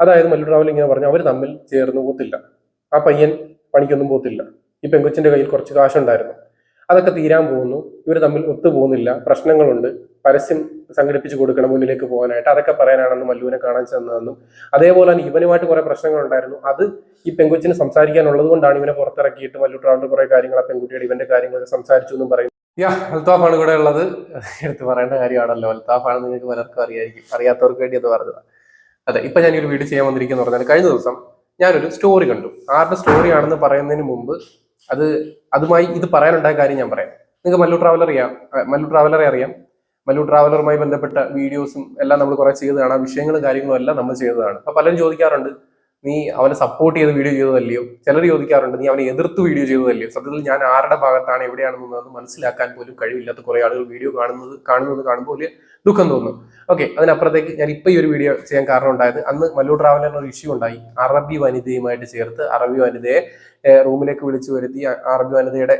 അതായത് മല്ലു ട്രാവൽ ഇങ്ങനെ പറഞ്ഞു അവർ തമ്മിൽ ചേർന്ന് പോത്തില്ല. ആ പയ്യൻ പണിക്കൊന്നും പോത്തില്ല. ഈ പെങ്കൊച്ചിന്റെ കയ്യിൽ കുറച്ച് കാശുണ്ടായിരുന്നു. അതൊക്കെ തീരാൻ പോകുന്നു. ഇവർ തമ്മിൽ ഒത്തുപോകുന്നില്ല പ്രശ്നങ്ങളുണ്ട്. പരസ്യം സംഘടിപ്പിച്ചു കൊടുക്കണം മുന്നിലേക്ക് പോകാനായിട്ട്. അതൊക്കെ പറയാനാണെന്ന് മല്ലുവിനെ കാണാൻ ചെന്നതെന്നും. അതേപോലെ തന്നെ ഇവനുമായിട്ട് കുറെ പ്രശ്നങ്ങളുണ്ടായിരുന്നു. അത് ഈ പെങ്കൊച്ചിന് സംസാരിക്കാനുള്ളത് കൊണ്ടാണ് ഇവനെ പുറത്തിറക്കിയിട്ട് മല്ലു ട്രാവലിന്റെ കുറെ കാര്യങ്ങൾ ആ പെൺകുട്ടിയുടെ ഇവന്റെ കാര്യങ്ങളൊക്കെ സംസാരിച്ചു എന്നും പറയുന്നു. യാ അൽത്താഫാണ് ഇവിടെ ഉള്ളത്. എടുത്ത് പറയേണ്ട കാര്യമാണല്ലോ. അൽത്താഫാണ് നിങ്ങൾക്ക് പലർക്കും അറിയായിരിക്കും. അറിയാത്തവർക്ക് വേണ്ടി അത് പറഞ്ഞത്. അതെ ഇപ്പൊ ഞാൻ ഒരു വീഡിയോ ചെയ്യാൻ വന്നിരിക്കുന്ന പറഞ്ഞാൽ കഴിഞ്ഞ ദിവസം ഞാനൊരു സ്റ്റോറി കണ്ടു. ആരുടെ സ്റ്റോറി ആണെന്ന് പറയുന്നതിന് മുമ്പ് അത് അതുമായി ഇത് പറയാനുണ്ടായ കാര്യം ഞാൻ പറയാം. നിങ്ങൾക്ക് മല്ലു ട്രാവലർ അറിയാം? മല്ലു ട്രാവലറെ അറിയാം. മല്ലു ട്രാവലറുമായി ബന്ധപ്പെട്ട വീഡിയോസും എല്ലാം നമ്മൾ കുറെ ചെയ്തതാണ്. ആ വിഷയങ്ങളും കാര്യങ്ങളും എല്ലാം നമ്മൾ ചെയ്തതാണ്. അപ്പൊ പലരും ചോദിക്കാറുണ്ട് നീ അവനെ സപ്പോർട്ട് ചെയ്ത് വീഡിയോ ചെയ്തതല്ലയോ? ചിലർ ചോദിക്കാറുണ്ട് നീ അവനെ എതിർത്ത് വീഡിയോ ചെയ്തതല്ലയോ? സത്യത്തിൽ ഞാൻ ആരുടെ ഭാഗത്താണ് എവിടെയാണെന്നത് മനസ്സിലാക്കാൻ പോലും കഴിവില്ലാത്ത കുറെ ആളുകൾ വീഡിയോ കാണുന്നത് കാണുന്നത് കാണുമ്പോൾ വലിയ ദുഃഖം തോന്നും. ഓക്കെ അതിനപ്പുറത്തേക്ക് ഞാൻ ഇപ്പൊ ഈ ഒരു വീഡിയോ ചെയ്യാൻ കാരണം ഉണ്ടായത് അന്ന് മല്ലു ട്രാവലറിന് ഒരു ഇഷ്യൂ ഉണ്ടായി. അറബി വനിതയുമായിട്ട് ചേർത്ത് അറബി വനിതയെ റൂമിലേക്ക് വിളിച്ചു വരുത്തി അറബി വനിതയുടെ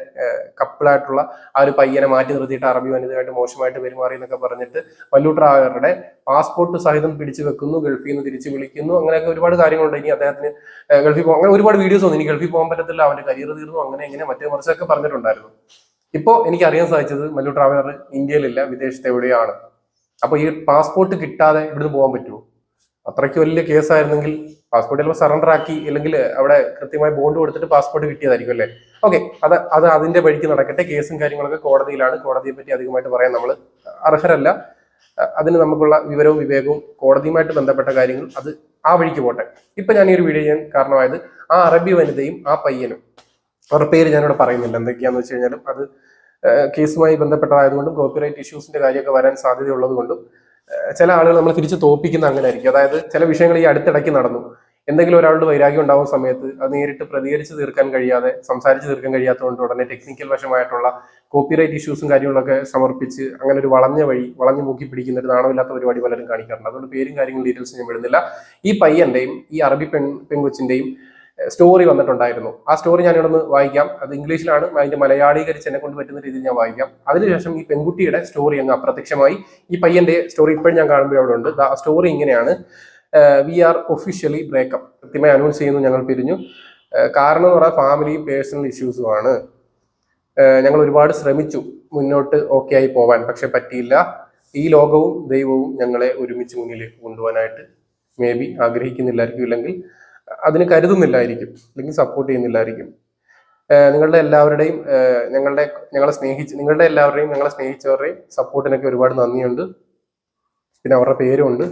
കപ്പിളായിട്ടുള്ള ആ ഒരു പയ്യനെ മാറ്റി നിർത്തിയിട്ട് അറബി വനിതയായിട്ട് മോശമായിട്ട് പെരുമാറി എന്നൊക്കെ പറഞ്ഞിട്ട് മല്ലു ട്രാവലറുടെ പാസ്പോർട്ട് സഹിതം പിടിച്ചു വെക്കുന്നു ഗൾഫിൽ നിന്ന് തിരിച്ചു വിളിക്കുന്നു. അങ്ങനെയൊക്കെ ഒരുപാട് കാര്യങ്ങളുണ്ട്. ഇനി അദ്ദേഹത്തിന് ഗൾഫിൽ പോകാൻ അങ്ങനെ ഒരുപാട് വീഡിയോസ് വന്നു. ഇനി ഗൾഫിൽ പോകാൻ പറ്റത്തില്ല. അവന്റെ കരിയർ തീർന്നു. അങ്ങനെ ഇങ്ങനെ മറ്റേ മറിച്ചൊക്കെ പറഞ്ഞിട്ടുണ്ടായിരുന്നു. ഇപ്പോൾ എനിക്ക് അറിയാൻ സാധിച്ചത് മല്ലു ട്രാവലർ ഇന്ത്യയിലില്ല വിദേശത്ത് എവിടെയാണ്. അപ്പൊ ഈ പാസ്പോർട്ട് കിട്ടാതെ ഇവിടുന്ന് പോകാൻ പറ്റുമോ? അത്രയ്ക്ക് വലിയ കേസായിരുന്നെങ്കിൽ പാസ്പോർട്ട് ചിലപ്പോൾ സറണ്ടർ ആക്കി അല്ലെങ്കിൽ അവിടെ കൃത്യമായി ബോണ്ട് കൊടുത്തിട്ട് പാസ്പോർട്ട് കിട്ടിയതായിരിക്കും അല്ലേ? ഓക്കെ അത് അത് അതിന്റെ വഴിക്ക് നടക്കട്ടെ. കേസും കാര്യങ്ങളൊക്കെ കോടതിയിലാണ്. കോടതിയെ പറ്റി അധികമായിട്ട് പറയാൻ നമ്മൾ അർഹരല്ല. അതിന് നമുക്കുള്ള വിവരവും വിവേകവും കോടതിയുമായിട്ട് ബന്ധപ്പെട്ട കാര്യങ്ങൾ അത് ആ വഴിക്ക് പോട്ടെ. ഇപ്പൊ ഞാൻ ഈ ഒരു വീഡിയോ ചെയ്യാൻ കാരണമായത് ആ അറബി വനിതയും ആ പയ്യനും. അവരുടെ പേര് ഞാനിവിടെ പറയുന്നില്ല. എന്തൊക്കെയാന്ന് വെച്ച് കഴിഞ്ഞാലും അത് കേസുമായി ബന്ധപ്പെട്ടതായതുകൊണ്ടും കോപ്പിറൈറ്റ് ഇഷ്യൂസിന്റെ കാര്യമൊക്കെ വരാൻ സാധ്യതയുള്ളത് കൊണ്ടും ഏഹ് ചില ആളുകൾ നമ്മൾ തിരിച്ച് തോപ്പിക്കുന്ന അങ്ങനെ ആയിരിക്കും അതായത് ചില വിഷയങ്ങൾ ഈ അടുത്തിടയ്ക്ക് നടന്നു. എന്തെങ്കിലും ഒരാളുടെ വൈരാഗ്യം ഉണ്ടാവുന്ന സമയത്ത് അത് നേരിട്ട് പ്രതികരിച്ച് തീർക്കാൻ കഴിയാതെ സംസാരിച്ച് തീർക്കാൻ കഴിയാത്തതുകൊണ്ട് ഉടനെ ടെക്നിക്കൽ വശമായിട്ടുള്ള കോപ്പിറൈറ്റ് ഇഷ്യൂസും കാര്യങ്ങളൊക്കെ സമർപ്പിച്ച് അങ്ങനെ ഒരു വളഞ്ഞ വഴി വളഞ്ഞു മൂക്കി പിടിക്കുന്ന ഒരു നാണമില്ലാത്ത പരിപാടി പലരും കാണിക്കാറുണ്ട്. അതുകൊണ്ട് പേരും കാര്യങ്ങളും ഡീറ്റെയിൽസ് ഞാൻ വിടുന്നില്ല. ഈ പയ്യന്റെയും ഈ അറബി പെൺ പെൺകൊച്ചിന്റെയും സ്റ്റോറി വന്നിട്ടുണ്ടായിരുന്നു. ആ സ്റ്റോറി ഞാൻ ഇവിടെ നിന്ന് വായിക്കാം. അത് ഇംഗ്ലീഷിലാണ്. അതിന്റെ മലയാളീകരിച്ച് എന്നെ കൊണ്ട് പറ്റുന്ന രീതിയിൽ ഞാൻ വായിക്കാം. അതിനുശേഷം ഈ പെൺകുട്ടിയുടെ സ്റ്റോറി അങ്ങ് അപ്രത്യക്ഷമായി. ഈ പയ്യന്റെ സ്റ്റോറി ഇപ്പോഴും ഞാൻ കാണുമ്പോൾ അവിടെ ഉണ്ട് ആ സ്റ്റോറി ഇങ്ങനെയാണ്. വി ആർ ഒഫീഷ്യലി ബ്രേക്കപ്പ് കൃത്യമായി അനൗൺസ് ചെയ്യുന്നു ഞങ്ങൾ പിരിഞ്ഞു. കാരണം എന്ന് പറഞ്ഞാൽ ഫാമിലിയും പേഴ്സണൽ ഇഷ്യൂസുമാണ് ഞങ്ങൾ ഒരുപാട് ശ്രമിച്ചു. മുന്നോട്ട് ഓക്കെ ആയി പോവാൻ പക്ഷെ പറ്റിയില്ല. ഈ ലോകവും ദൈവവും ഞങ്ങളെ ഒരുമിച്ച് മുന്നിലേക്ക് കൊണ്ടുപോകാനായിട്ട്. മേ ബി ആഗ്രഹിക്കുന്നില്ലായിരിക്കും ഇല്ലെങ്കിൽ അതിന് കരുതുന്നില്ലായിരിക്കും അല്ലെങ്കിൽ സപ്പോർട്ട് ചെയ്യുന്നില്ലായിരിക്കും. നിങ്ങളുടെ എല്ലാവരുടെയും ഞങ്ങളുടെ ഞങ്ങളെ സ്നേഹിച്ച് നിങ്ങളുടെ എല്ലാവരുടെയും ഞങ്ങളെ സ്നേഹിച്ചവരുടെയും സപ്പോർട്ടിനൊക്കെ ഒരുപാട് നന്ദിയുണ്ട്. പിന്നെ അവരുടെ പേരുമുണ്ട്.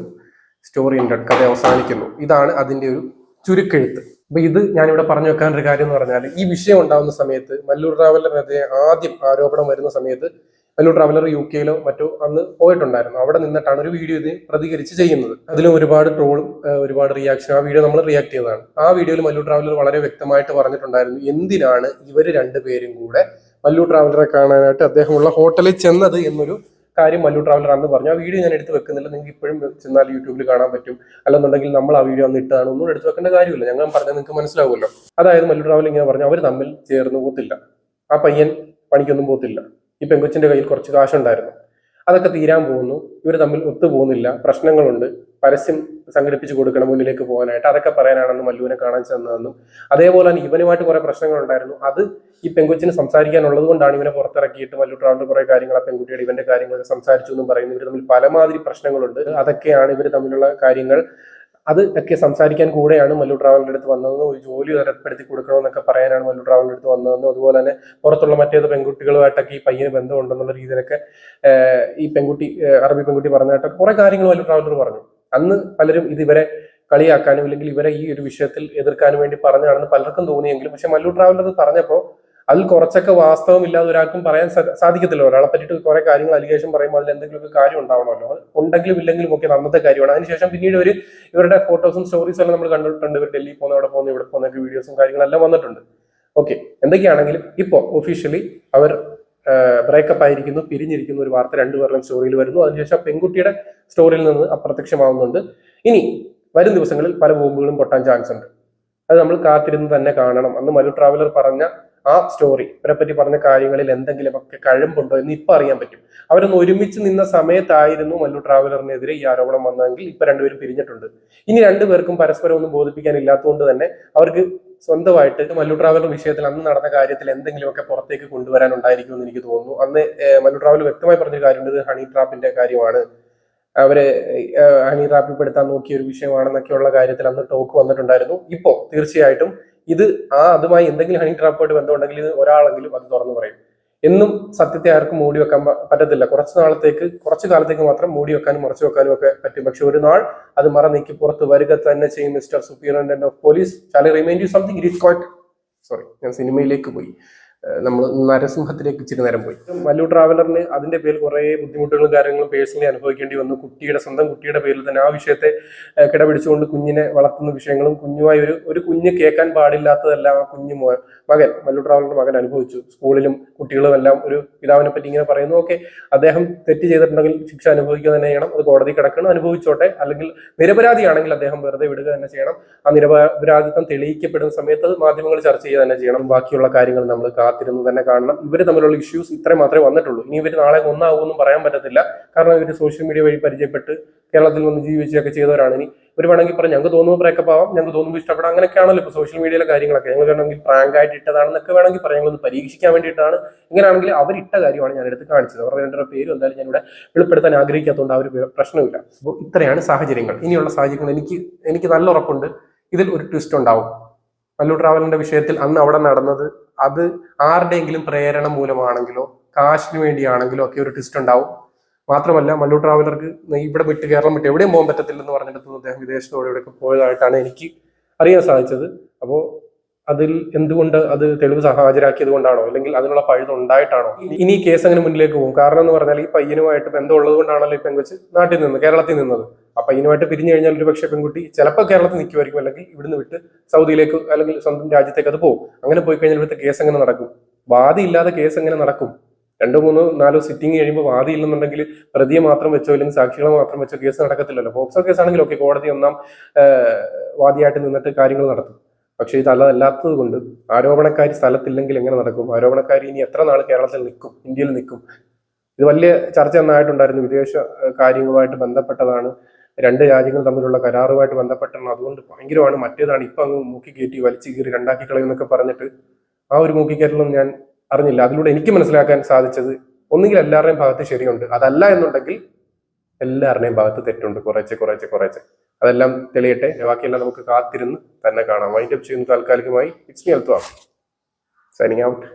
സ്റ്റോറി ഉണ്ട്. കഥ അവസാനിക്കുന്നു. ഇതാണ് അതിന്റെ ഒരു ചുരുക്കെഴുത്ത്. അപ്പൊ ഇത് ഞാനിവിടെ പറഞ്ഞു വെക്കാൻ ഒരു കാര്യം എന്ന് പറഞ്ഞാൽ ഈ വിഷയം ഉണ്ടാകുന്ന സമയത്ത് മല്ലൂർ ട്രാവലറിനെതിരെ ആദ്യം ആരോപണം വരുന്ന സമയത്ത് മല്ലൂർ ട്രാവലർ യു കെയിലോ മറ്റോ അന്ന് പോയിട്ടുണ്ടായിരുന്നു. അവിടെ നിന്നിട്ടാണ് ഒരു വീഡിയോ ഇത് പ്രതികരിച്ച് ചെയ്യുന്നത്. അതിൽ ഒരുപാട് ട്രോളും ഒരുപാട് റിയാക്ഷൻ ആ വീഡിയോ നമ്മൾ റിയാക്ട് ചെയ്തതാണ്. ആ വീഡിയോയിൽ മല്ലു ട്രാവലർ വളരെ വ്യക്തമായിട്ട് പറഞ്ഞിട്ടുണ്ടായിരുന്നു. എന്തിനാണ് ഇവർ രണ്ടുപേരും കൂടെ മല്ലു ട്രാവലറെ കാണാനായിട്ട് അദ്ദേഹമുള്ള ഹോട്ടലിൽ ചെന്നത് എന്നൊരു കാര്യം മല്ലു ട്രാവലർ അന്ന് പറഞ്ഞു. ആ വീഡിയോ ഞാൻ എടുത്ത് വെക്കുന്നില്ല. നിങ്ങൾക്ക് ഇപ്പോഴും ചെന്നാൽ യൂട്യൂബിൽ കാണാൻ പറ്റും. അല്ലെന്നുണ്ടെങ്കിൽ നമ്മൾ ആ വീഡിയോ അന്ന് ഇട്ടതാണ് ഒന്നും എടുത്ത് വെക്കേണ്ട കാര്യമില്ല. ഞങ്ങൾ പറഞ്ഞാൽ നിങ്ങൾക്ക് മനസ്സിലാവുമല്ലോ. അതായത് മല്ലു ട്രാവലർ ഇങ്ങനെ പറഞ്ഞു. അവർ തമ്മിൽ ചേർന്ന് പോത്തില്ല ആ പയ്യൻ പണിക്കൊന്നും പോത്തില്ല ഈ പെങ്കൊച്ചിന്റെ കയ്യിൽ കുറച്ച് കാശുണ്ടായിരുന്നു. അതൊക്കെ തീരാൻ പോകുന്നു. ഇവർ തമ്മിൽ ഒത്തുപോകുന്നില്ല പ്രശ്നങ്ങളുണ്ട്. പരസ്യം സംഘടിപ്പിച്ച് കൊടുക്കണം മുന്നിലേക്ക് പോകാനായിട്ട്. അതൊക്കെ പറയാനാണെന്ന് മല്ലുവിനെ കാണാൻ ചെന്നതെന്നും. അതേപോലെ തന്നെ ഇവനുമായിട്ട് കുറെ പ്രശ്നങ്ങളുണ്ടായിരുന്നു. അത് ഈ പെങ്കൊച്ചിന് സംസാരിക്കാനുള്ളത് കൊണ്ടാണ് ഇവനെ പുറത്തിറക്കിയിട്ട് മല്ലു ട്രാവലിൽ കുറെ കാര്യങ്ങൾ ആ പെൺകുട്ടിയുടെ ഇവന്റെ കാര്യങ്ങളൊക്കെ സംസാരിച്ചു എന്നും പറയുന്നു. ഇവർ തമ്മിൽ പലമാതിരി പ്രശ്നങ്ങളുണ്ട്. അതൊക്കെയാണ് ഇവർ തമ്മിലുള്ള കാര്യങ്ങൾ. അത് ഒക്കെ സംസാരിക്കാൻ കൂടെയാണ് മല്ലു ട്രാവലിന്റെ അടുത്ത് വന്നതെന്നും ഒരു ജോലി തരപ്പെടുത്തി കൊടുക്കണമെന്നൊക്കെ പറയാനാണ് മല്ലു ട്രാവലിന്റെ അടുത്ത് വന്നതെന്നും. അതുപോലെ തന്നെ പുറത്തുള്ള മറ്റേത് പെൺകുട്ടികളുമായിട്ടൊക്കെ ഈ പയ്യന് ബന്ധമുണ്ടെന്നുള്ള രീതിയിലൊക്കെ ഈ പെൺകുട്ടി അറബി പെൺകുട്ടി പറഞ്ഞതായിട്ട് കുറെ കാര്യങ്ങൾ മല്ലു ട്രാവലർ പറഞ്ഞു. അന്ന് പലരും ഇത് ഇവരെ കളിയാക്കാനും അല്ലെങ്കിൽ ഇവരെ ഈ ഒരു വിഷയത്തിൽ എതിർക്കാനും വേണ്ടി പറഞ്ഞതാണെന്ന് പലർക്കും തോന്നിയെങ്കിലും പക്ഷെ മല്ലു ട്രാവലർ പറഞ്ഞപ്പോൾ അതിൽ കുറച്ചൊക്കെ വാസ്തവം ഇല്ലാതെ ഒരാൾക്കും പറയാൻ സാധിക്കത്തില്ല. ഒരാളെ പറ്റിയിട്ട് കുറെ കാര്യങ്ങൾ അലിഗേഷൻ പറയുമ്പോൾ അതിൽ എന്തെങ്കിലുമൊക്കെ കാര്യം ഉണ്ടാവണമല്ലോ. അത് ഉണ്ടെങ്കിലും ഇല്ലെങ്കിലും ഒക്കെ അന്നത്തെ കാര്യമാണ്. അതിനുശേഷം പിന്നീട് ഒരു ഇവരുടെ ഫോട്ടോസും സ്റ്റോറീസും എല്ലാം നമ്മൾ കണ്ടിട്ടുണ്ട്. ഇവർ ഡൽഹി പോകുന്ന അവിടെ പോകുന്ന ഇവിടെ പോകുന്ന വീഡിയോസും കാര്യങ്ങളെല്ലാം വന്നിട്ടുണ്ട്. ഓക്കെ എന്തൊക്കെയാണെങ്കിലും ഇപ്പോൾ ഒഫീഷ്യലി അവർ ബ്രേക്കപ്പ് ആയിരിക്കുന്നു പിരിഞ്ഞിരിക്കുന്നു ഒരു വാർത്ത രണ്ടുപേരുടെയും സ്റ്റോറിയിൽ വരുന്നു. അതിനുശേഷം പെൺകുട്ടിയുടെ സ്റ്റോറിയിൽ നിന്ന് അപ്രത്യക്ഷമാവുന്നുണ്ട്. ഇനി വരും ദിവസങ്ങളിൽ പല ബോംബുകളും പൊട്ടാൻ ചാൻസ് ഉണ്ട്. അത് നമ്മൾ കാത്തിരുന്ന് തന്നെ കാണണം. അന്ന് മലു ട്രാവലർ പറഞ്ഞ ആ സ്റ്റോറി ഇവരെ പറ്റി പറഞ്ഞ കാര്യങ്ങളിൽ എന്തെങ്കിലും ഒക്കെ കഴമ്പുണ്ടോ എന്ന് ഇപ്പൊ അറിയാൻ പറ്റും. അവരൊന്ന് ഒരുമിച്ച് നിന്ന സമയത്തായിരുന്നു മല്ലു ട്രാവലറിനെതിരെ ഈ ആരോപണം വന്നതെങ്കിൽ ഇപ്പൊ രണ്ടുപേരും പിരിഞ്ഞിട്ടുണ്ട്. ഇനി രണ്ടുപേർക്കും പരസ്പരം ഒന്നും ബോധിപ്പിക്കാൻ ഇല്ലാത്തതുകൊണ്ട് തന്നെ അവർക്ക് സ്വന്തമായിട്ട് മല്ലു ട്രാവലർ വിഷയത്തിൽ അന്ന് നടന്ന കാര്യത്തിൽ എന്തെങ്കിലുമൊക്കെ പുറത്തേക്ക് കൊണ്ടുവരാനുണ്ടായിരിക്കും എന്ന് എനിക്ക് തോന്നുന്നു. അന്ന് മല്ലു ട്രാവൽ വ്യക്തമായി പറഞ്ഞൊരു കാര്യമുണ്ട് ഹണി ട്രാപ്പിന്റെ കാര്യമാണ്. അവർ ഹണി ട്രാപ്പിൽ പെടുത്താൻ നോക്കിയ ഒരു വിഷയമാണെന്നൊക്കെയുള്ള കാര്യത്തിൽ അന്ന് ടോക്ക് വന്നിട്ടുണ്ടായിരുന്നു. ഇപ്പോ തീർച്ചയായിട്ടും ഇത് ആ അതുമായി എന്തെങ്കിലും ഹണി ട്രാപ്പായിട്ട് ബന്ധമുണ്ടെങ്കിൽ ഇത് ഒരാളെങ്കിലും അത് തുറന്നു പറയും. എന്നും സത്യത്തെ ആർക്കും മൂടി വെക്കാൻ പറ്റത്തില്ല. കുറച്ച് നാളത്തേക്ക് കുറച്ച് കാലത്തേക്ക് മാത്രം മൂടി വെക്കാനും മറച്ചു വെക്കാനും ഒക്കെ പറ്റും. പക്ഷെ ഒരു നാൾ അത് മറ നീക്കി പുറത്ത് വരിക തന്നെ ചെയ്യും mister സൂപ്രിയറന്റ് of police Shali remind you something it quote sorry ഞാൻ സിനിമയിലേക്ക് പോയി. നമ്മൾ നരസിംഹത്തിലേക്ക് ഇച്ചിരി നേരം പോയി. മല്ലു ട്രാവലറിന് അതിന്റെ പേരിൽ കുറേ ബുദ്ധിമുട്ടുകളും കാര്യങ്ങളും പേഴ്സണലി അനുഭവിക്കേണ്ടി വന്നു. കുട്ടിയുടെ സ്വന്തം കുട്ടിയുടെ പേരിൽ തന്നെ ആ വിഷയത്തെ കിടപിടിച്ചുകൊണ്ട് കുഞ്ഞിനെ വളർത്തുന്ന വിഷയങ്ങളും കുഞ്ഞുമായി ഒരു ഒരു കുഞ്ഞ് കേൾക്കാൻ പാടില്ലാത്തതെല്ലാം ആ കുഞ്ഞു മകൻ മല്ലു ട്രാവലറിന്റെ മകൻ അനുഭവിച്ചു. സ്കൂളിലും കുട്ടികളും എല്ലാം ഒരു പിതാവിനെ പറ്റി ഇങ്ങനെ പറയുന്നു. ഓക്കെ അദ്ദേഹം തെറ്റ് ചെയ്തിട്ടുണ്ടെങ്കിൽ ശിക്ഷ അനുഭവിക്കുക തന്നെ ചെയ്യണം. അത് കോടതി കിടക്കണം. അനുഭവിച്ചോട്ടെ. അല്ലെങ്കിൽ നിരപരാധിയാണെങ്കിൽ അദ്ദേഹം വെറുതെ വിടുക തന്നെ ചെയ്യണം. ആ നിരപരാധിത്വം തെളിയിക്കപ്പെടുന്ന സമയത്ത് മാധ്യമങ്ങൾ ചർച്ച ചെയ്യുക തന്നെ ചെയ്യണം. ബാക്കിയുള്ള കാര്യങ്ങൾ നമ്മൾ കാത്തിരുന്ന് തന്നെ കാണണം. ഇവർ തമ്മിലുള്ള ഇഷ്യൂസ് ഇത്രയും മാത്രമേ വന്നിട്ടുള്ളൂ. ഇനി ഇവർ നാളെ ഒന്നാകുമെന്നും പറയാൻ പറ്റത്തില്ല. കാരണം ഇവർ സോഷ്യൽ മീഡിയ വഴി പരിചയപ്പെട്ട് കേരളത്തിൽ വന്ന് ജീവിച്ചൊക്കെ ചെയ്തവരാണ്. ഇനി ഇവർ വേണമെങ്കിൽ പറഞ്ഞു ഞങ്ങൾക്ക് തോന്നുമ്പോൾ ബ്രേക്കപ്പ് ആവാം. ഞങ്ങൾക്ക് തോന്നുമ്പോൾ ഇഷ്ടപ്പെടാം. അങ്ങനെയൊക്കെയാണല്ലോ ഇപ്പോൾ സോഷ്യൽ മീഡിയയിലെ കാര്യങ്ങളൊക്കെ. ഞങ്ങൾ വേണമെങ്കിൽ പ്രാങ്ക് ആയിട്ട് ഇട്ടതാണെന്നൊക്കെ വേണമെങ്കിൽ പറയാം. ഞങ്ങളൊന്ന് പരീക്ഷിക്കാൻ വേണ്ടിയിട്ടാണ്. ഇങ്ങനെയാണെങ്കിൽ അവരിട്ട കാര്യമാണ് ഞാൻ എടുത്ത് കാണിച്ചത്. അവരുടെ രണ്ടര പേര് എന്തായാലും ഞാൻ ഇവിടെ വെളിപ്പെടുത്താൻ ആഗ്രഹിക്കാത്തതുകൊണ്ട് ആ ഒരു പ്രശ്നമില്ല. അപ്പോൾ ഇത്രയാണ് സാഹചര്യങ്ങൾ. ഇനിയുള്ള സാഹചര്യങ്ങൾ എനിക്ക് എനിക്ക് നല്ല ഉറപ്പുണ്ട്. ഇതിൽ ഒരു ട്വിസ്റ്റ് ഉണ്ടാവും. മല്ലു ട്രാവലിന്റെ വിഷയത്തിൽ അന്ന് അവിടെ നടന്നത് അത് ആരുടെയെങ്കിലും പ്രേരണ മൂലമാണെങ്കിലോ കാശിന് വേണ്ടിയാണെങ്കിലോ ഒക്കെ ഒരു ട്വിസ്റ്റ് ഉണ്ടാവും. മാത്രമല്ല മല്ലു ട്രാവലർക്ക് ഇവിടെ വിട്ട് കേരളം വിട്ട് എവിടെയും പോകാൻ പറ്റത്തില്ലെന്ന് പറഞ്ഞിടത്തുനിന്ന് അദ്ദേഹം വിദേശത്തോടെ ഇവിടെയൊക്കെ പോയതായിട്ടാണ് എനിക്ക് അറിയാൻ സാധിച്ചത്. അപ്പോൾ അതിൽ എന്തുകൊണ്ട് അത് തെളിവ് ഹാജരാക്കിയത് കൊണ്ടാണോ? അല്ലെങ്കിൽ അതിനുള്ള പഴുത് ഉണ്ടായിട്ടാണോ? ഇനി- കേസ് അങ്ങനെ മുന്നിലേക്ക് പോകും. കാരണം എന്ന് പറഞ്ഞാൽ ഈ പയ്യനുമായിട്ട് ബന്ധം ഉള്ളത് കൊണ്ടാണല്ലോ ഈ പെങ്കൊച്ച് നാട്ടിൽ നിന്ന് കേരളത്തിൽ നിന്നത്. ആ പയ്യനുമായിട്ട് പിരിഞ്ഞു കഴിഞ്ഞാൽ ഒരു പക്ഷേ പെൺകുട്ടി ചിലപ്പോൾ കേരളത്തിൽ നിൽക്കുമായിരിക്കും അല്ലെങ്കിൽ ഇവിടുന്ന് വിട്ട് സൗദിയിലേക്ക് അല്ലെങ്കിൽ സ്വന്തം രാജ്യത്തേക്ക് അത് പോകും. അങ്ങനെ പോയി കഴിഞ്ഞാൽ ഇവിടുത്തെ കേസ് എങ്ങനെ നടക്കും? വാദി ഇല്ലാതെ കേസ് എങ്ങനെ നടക്കും? രണ്ടോ മൂന്നോ നാലോ സിറ്റിംഗ് കഴിയുമ്പോൾ വാദി ഇല്ലെന്നുണ്ടെങ്കിൽ പ്രതിയെ മാത്രം വെച്ചോ അല്ലെങ്കിൽ സാക്ഷികളെ മാത്രം വെച്ചോ കേസ് നടക്കത്തില്ലല്ലോ. പോക്സോ കേസ് ആണെങ്കിൽ ഓക്കെ കോടതി ഒന്നാം വാദിയായിട്ട് നിന്നിട്ട് കാര്യങ്ങൾ നടത്തും. പക്ഷേ ഇത് അല്ലാത്തത് കൊണ്ട് ആരോപണക്കാരി സ്ഥലത്തില്ലെങ്കിൽ എങ്ങനെ നടക്കും? ആരോപണക്കാരി ഇനി എത്ര നാൾ കേരളത്തിൽ നിൽക്കും? ഇന്ത്യയിൽ നിൽക്കും? ഇത് വലിയ ചർച്ച നന്നായിട്ടുണ്ടായിരുന്നു. വിദേശ കാര്യങ്ങളുമായിട്ട് ബന്ധപ്പെട്ടതാണ്. രണ്ട് രാജ്യങ്ങൾ തമ്മിലുള്ള കരാറുമായിട്ട് ബന്ധപ്പെട്ടാണ് അതുകൊണ്ട് ഭയങ്കരമാണ്. മറ്റേതാണ് ഇപ്പം അങ്ങ് മൂക്കി കയറ്റി വലിച്ചു കീറി രണ്ടാക്കി കളയുന്നൊക്കെ പറഞ്ഞിട്ട് ആ ഒരു മൂക്കിക്കയറ്റലൊന്നും ഞാൻ അറിഞ്ഞില്ല. അതിലൂടെ എനിക്ക് മനസ്സിലാക്കാൻ സാധിച്ചത് ഒന്നുകിൽ എല്ലാവരുടെയും ഭാഗത്ത് ശരിയുണ്ട്. അതല്ല എന്നുണ്ടെങ്കിൽ എല്ലാവരുടെയും ഭാഗത്ത് തെറ്റുണ്ട്. കുറേശ്ശെ കുറേശ്ശെ കുറേശ്ശെ അതെല്ലാം തെളിയട്ടെ. ബാക്കിയെല്ലാം നമുക്ക് കാത്തിരുന്ന് തന്നെ കാണാം. വൈൻഡപ്പ് ചെയ്യുന്ന താൽക്കാലികമായി. It's me Althwa signing out